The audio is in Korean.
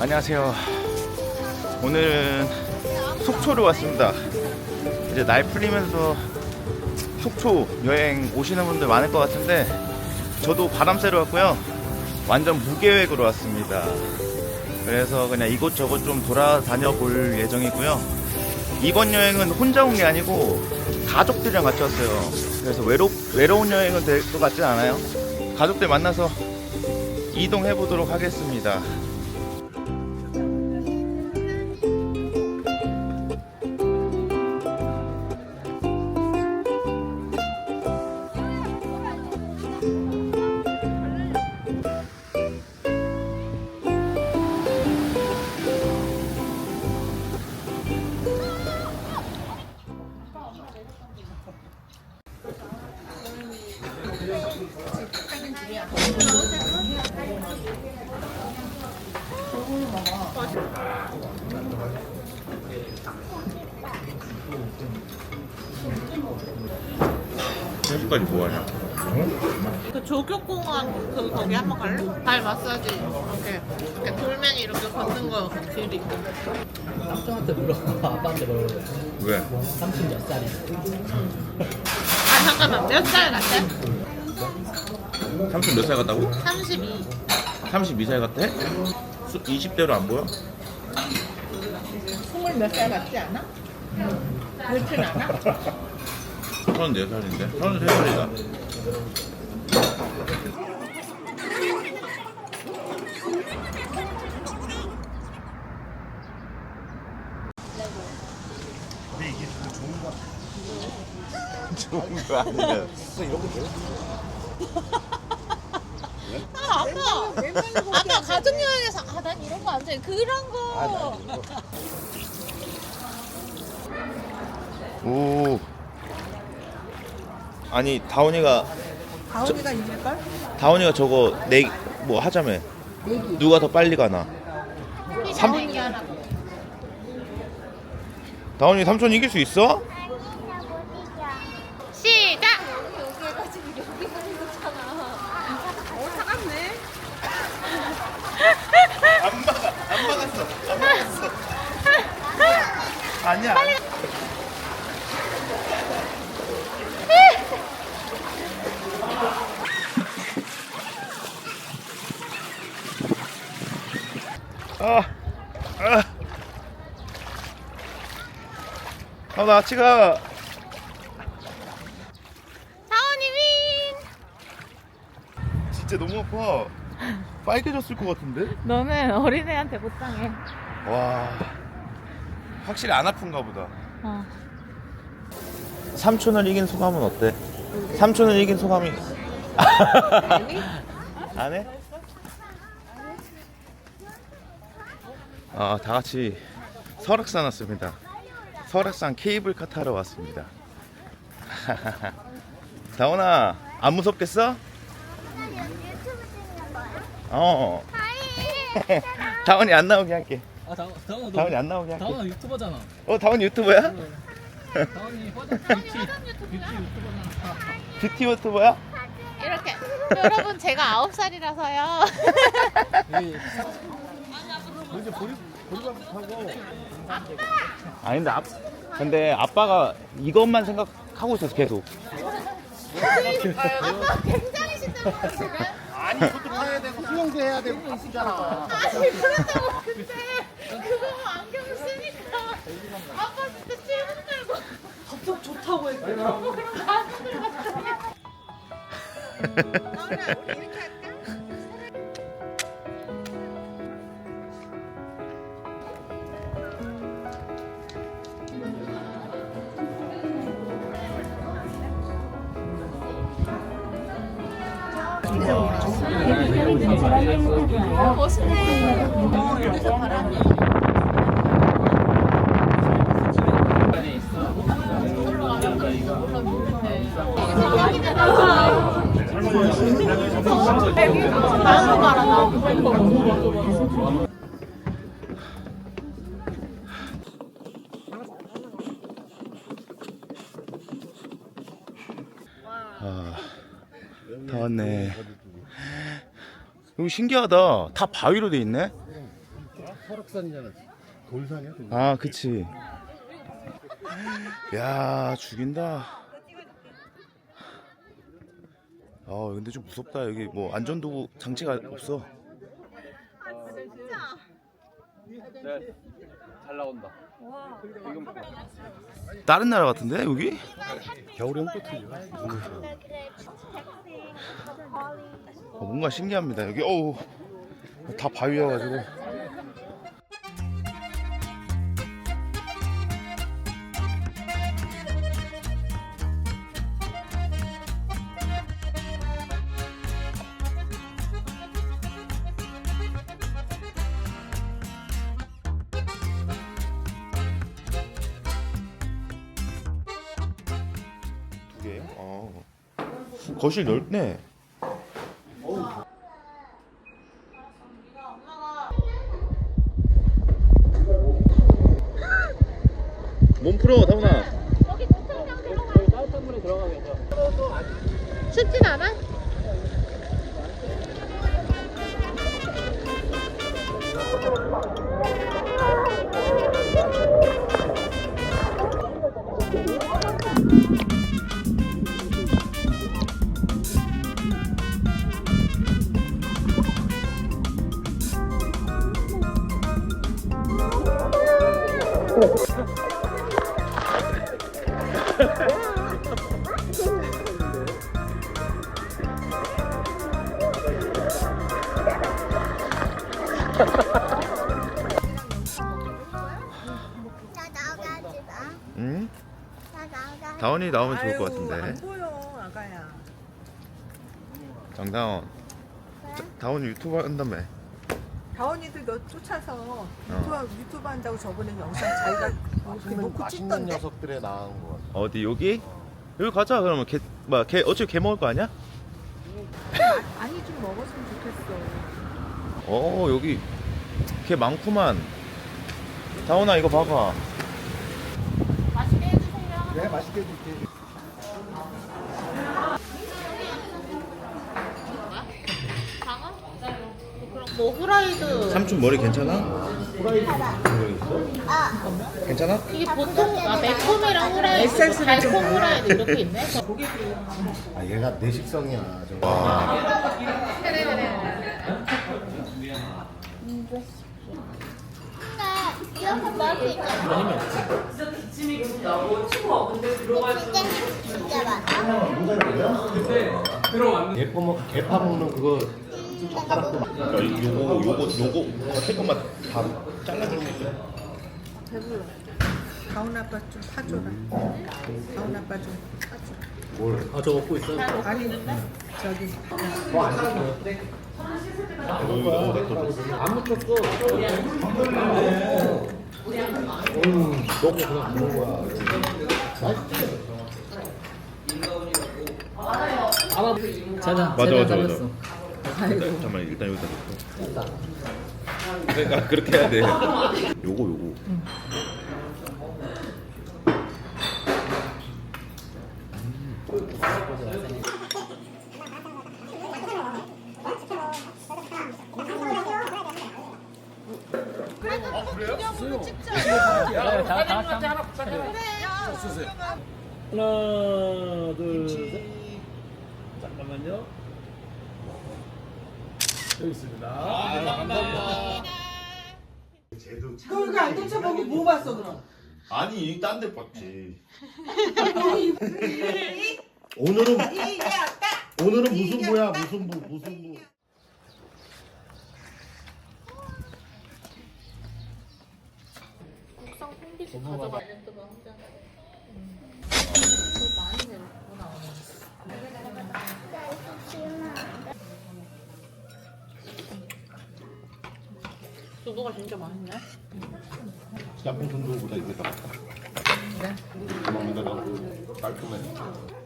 안녕하세요. 오늘은 속초로 왔습니다. 이제 날 풀리면서 속초 여행 오시는 분들 많을 것 같은데 저도 바람 쐬러 왔고요. 완전 무계획으로 왔습니다. 그래서 그냥 이곳저곳 좀 돌아다녀 볼 예정이고요. 이번 여행은 혼자 온 게 아니고 가족들이랑 같이 왔어요. 그래서 외로, 외로운 여행은 될 것 같진 않아요. 가족들 만나서 이동해 보도록 하겠습니다. 현수까지 뭐하냐? 그 조교공원 그 거기 한번 갈래? 발 마사지 이렇게 이렇게 돌멩이 이렇게 걷는 거 길이 삼촌한테 물어봐 아빠한테 물어봐 왜? 삼촌 몇 살이야? 아 잠깐만 몇 살 같아? 삼촌 몇살 같다고? 32 32살 같아? 20대로 안 보여? 스물 몇 살 같지 않아? 그렇진 않아? 34살인데? 33살이다. 좋은 거 아니야. 아 아빠 아빠 가족여행에서 아 난 이런 거안 좋아해 그런 거 오. 아니 다운이가 다운이가 이길걸? 다운이가 저거 내 뭐 하자며. 누가 더 빨리 가나? 삼- 얘기하라고 다운이 삼촌 이길 수 있어? 시작! 안 막아, 안 막았어, 안 막았어. 아니야. 아, 아, 아, 나 같이 가. 다운이 윈! 진짜 너무 아파. 빨개졌을 것 같은데? 너는 어린애한테 못 당해 와, 확실히 안 아픈가 보다. 어. 삼촌을 이긴 소감은 어때? 삼촌을 이긴 소감이 안 해? 아, 다 같이 설악산 왔습니다. 설악산 케이블카 타러 왔습니다. 다원아, 안 무섭겠어? 어. 다원이 안 나오게 할게. 아 다, 다원아 다원이 너안 나오게 할게. 다원아 유튜버잖아. 어, 다원이 유튜버야? 다원이 화장 뷰티 뷰티 유튜버잖아. 뷰티 유튜버야? 이렇게. 여러분 제가 9살이라서요. 여기 이제 보리 보리밥 하고. 아니 근데 아, 근데 아빠가 이것만 생각하고 있었어 계속. 아빠 굉장히 신나요 지금 아니 이것도 타야 되고 수영도 해야 되고 바쁘잖아. 아니 그렇다고 근데 그거 안경을 쓰니까 아빠 진짜 제일 힘들고 갑자기 좋다고 했어 그럼 가수들 같아 나훈아 우리 이렇게 할까? 말아 나무 아, 다 왔네. 여기 신기하다. 다 바위로 돼 있네. 설악산이잖아. 돌산이야. 돌산. 아 그치 야 죽인다 아 근데 좀 무섭다 여기 뭐 안전도구 장치가 없어 잘 나온다. 다른 나라 같은데 여기? 겨울에는 또 틀려. 어, 뭔가 신기합니다 여기 어우 다 바위여가지고 거실 넓네. 몸 풀어 다운아. 춥진 않아? 나 나가지 마. 응? 나 나가. 다운이 나오면 좋을 것 안 같은데 보여 아가야 장다운 자, 다운이 유튜브 한다며 다원이도 너 쫓아서 유튜브, 유튜브 한다고 저번에 영상 자기가 이렇게 놓고 맛있는 찍던데 녀석들에 나온 거 같아. 어디 여기? 여기 가자 그러면 개, 뭐야 개 어차피 개 먹을 거 아니야? 많이 좀 먹었으면 좋겠어 어 여기 개 많구만 다운아 이거 봐봐 맛있게 해주세요. 네, 맛있게 줄게. 그럼 뭐 후라이드. 삼촌 머리 괜찮아? 있어? 괜찮아? 이게 보통 아 매콤이랑 후라이드, 달콤 후라이드 이렇게 있네. 아, 얘가 내 식성이야. 저거. 근데 이렇게 먹을 수 있잖아. 진짜 많아. 개파 먹 개 파 먹는 그거 젓가락도 막. 야, 요거 요거 요거 겉에 것만 다 잘라주는 거 배불러 다운 아빠 좀 파줘라 다운 아빠 좀 뭘? 아, 저 먹고 있어. 아니 저기 안 묻혔어. 음, 너무 그냥 그런 거야. 자자. 맞아, 제가 맞아, 맞아. 잡았어. 일단, 잠깐만 일단 여기다 놓고. 그러니까 그렇게 해야 돼. 요거 요거. 하나, 둘, 셋. 잠깐만요. 있습니다. 아, 감사합니다. 그거 안 쫓아보고 뭐 봤어 그럼 아니 딴 데 봤지 오늘은 오늘은 무슨 부야? 무슨 부? 무슨 부? 국산 콩비지 가져가는 또 명장. 두부가 진짜 맛있네. 짬뽕 순두부보다 이게 더 낫다. 그래? 도망가다 깔끔해.